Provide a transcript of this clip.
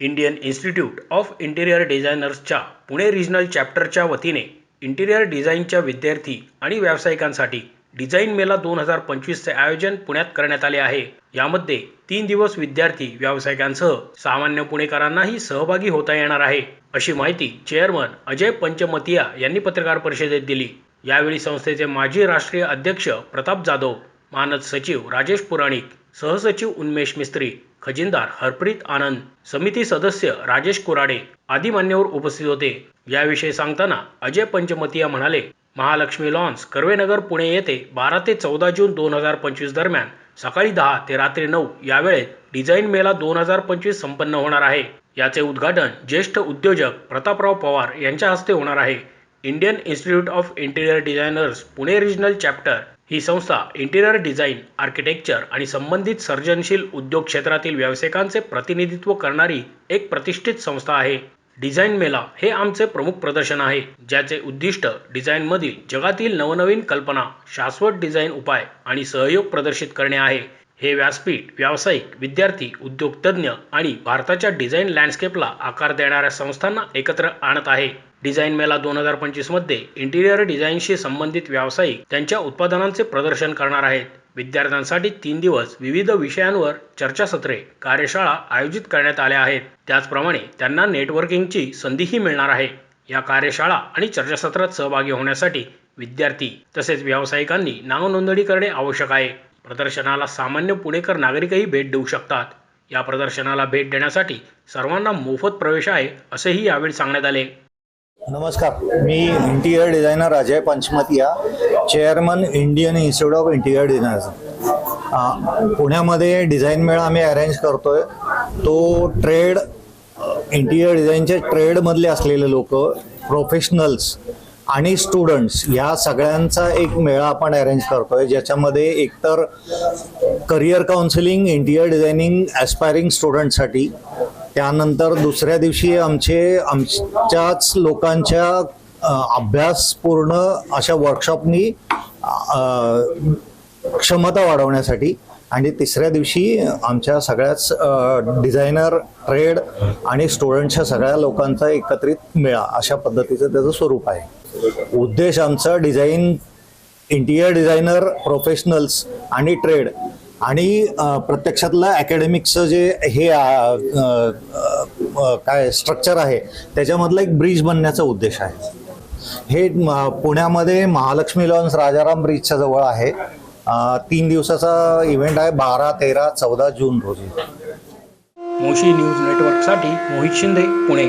Indian Institute of interior डिझायनर्सच्या Pune regional चॅप्टरच्या वतीने इंटिरियर डिझाईनच्या विद्यार्थी आणि व्यावसायिकांसाठी डिझाईन मेला दोन हजार पंचवीसचे आयोजन पुण्यात करण्यात आले आहे. यामध्ये तीन दिवस विद्यार्थी व्यावसायिकांसह सामान्य पुणेकरांनाही सहभागी होता येणार आहे अशी माहिती चेअरमन अजय पंचमतिया यांनी पत्रकार परिषदेत दिली. यावेळी संस्थेचे माजी राष्ट्रीय अध्यक्ष प्रताप जाधव मानद सचिव राजेश पुराणिक सहसचिव उन्मेष मिस्त्री खजिनदार हरप्रीत आनंद समिती सदस्य राजेश कुराडे आदी मान्यवर उपस्थित होते. याविषयी सांगताना अजय पंचमतिया म्हणाले महालक्ष्मी लॉन्स कर्वेनगर पुणे येथे बारा ते चौदा जून दोन हजार पंचवीस दरम्यान सकाळी दहा ते रात्री नऊ या वेळेत डिझाईन मेला दोन हजार पंचवीस संपन्न होणार आहे. याचे उद्घाटन ज्येष्ठ उद्योजक प्रतापराव पवार यांच्या हस्ते होणार आहे. Indian Institute of Interior Designers Pune regional chapter ही संस्था इंटिरियर डिझाईन आर्किटेक्चर आणि संबंधित सर्जनशील उद्योग क्षेत्रातील व्यावसायिकांचे प्रतिनिधित्व करणारी एक प्रतिष्ठित संस्था आहे. डिझाईन मेला हे आमचे प्रमुख प्रदर्शन आहे ज्याचे उद्दिष्ट डिझाईनमधील जगातील नवनवीन कल्पना शाश्वत डिझाईन उपाय आणि सहयोग प्रदर्शित करणे आहे. हे व्यासपीठ व्यावसायिक विद्यार्थी उद्योगतज्ञ आणि भारताच्या डिझाईन लँडस्केपला आकार देणाऱ्या संस्थांना एकत्र आणत आहे. डिझाईन मेला दोन हजार पंचवीसमध्ये इंटिरियर डिझाईनशी संबंधित व्यावसायिक त्यांच्या उत्पादनांचे प्रदर्शन करणार आहेत. विद्यार्थ्यांसाठी तीन दिवस विविध विषयांवर चर्चासत्रे कार्यशाळा आयोजित करण्यात आल्या आहेत. त्याचप्रमाणे त्यांना नेटवर्किंगची संधीही मिळणार आहे. या कार्यशाळा आणि चर्चासत्रात सहभागी होण्यासाठी विद्यार्थी तसेच व्यावसायिकांनी नाव नोंदणी करणे आवश्यक आहे. प्रदर्शनाला सामान्य पुणेकर नागरिकही भेट देऊ शकतात. या प्रदर्शनाला भेट देण्यासाठी सर्वांना मोफत प्रवेश आहे असेही यावेळी सांगण्यात आले. नमस्कार. मी interior designer Ajay Panchamatiya chairman Indian Institute of Interior Designer पुण्यामध्ये डिझाईन मेळा आम्ही अरेंज करतोय. तो ट्रेड इंटिरियर डिझाईनचे ट्रेडमधले असलेले लोक प्रोफेशनल्स आणि स्टुडंट्स ह्या सगळ्यांचा एक मेळा आपण अरेंज करतोय. ज्याच्यामध्ये एकतर career counselling interior designing aspiring स्टुडंटसाठी त्यानंतर दुसऱ्या दिवशी आमचे आमच्याच लोकांच्या अभ्यासपूर्ण अशा वर्कशॉपनी क्षमता वाढवण्यासाठी आणि तिसऱ्या दिवशी आमच्या सगळ्याच डिझायनर ट्रेड आणि स्टुडंटच्या सगळ्या लोकांचा एकत्रित मेळा अशा पद्धतीचं त्याचं स्वरूप आहे. उद्देश आमचा डिझाईन इंटिरियर डिझायनर प्रोफेशनल्स आणि ट्रेड आणि प्रत्यक्षातलं अकॅडमिकचं जे हे काय स्ट्रक्चर आहे त्याच्यामधला एक ब्रिज बनण्याचा उद्देश आहे. हे पुण्यामध्ये महालक्ष्मी लॉन्स राजाराम ब्रिजच्या जवळ आहे. तीन दिवसाचा इव्हेंट आहे बारा तेरा चौदा जून रोजी. मोशी न्यूज नेटवर्कसाठी मोहित शिंदे पुणे.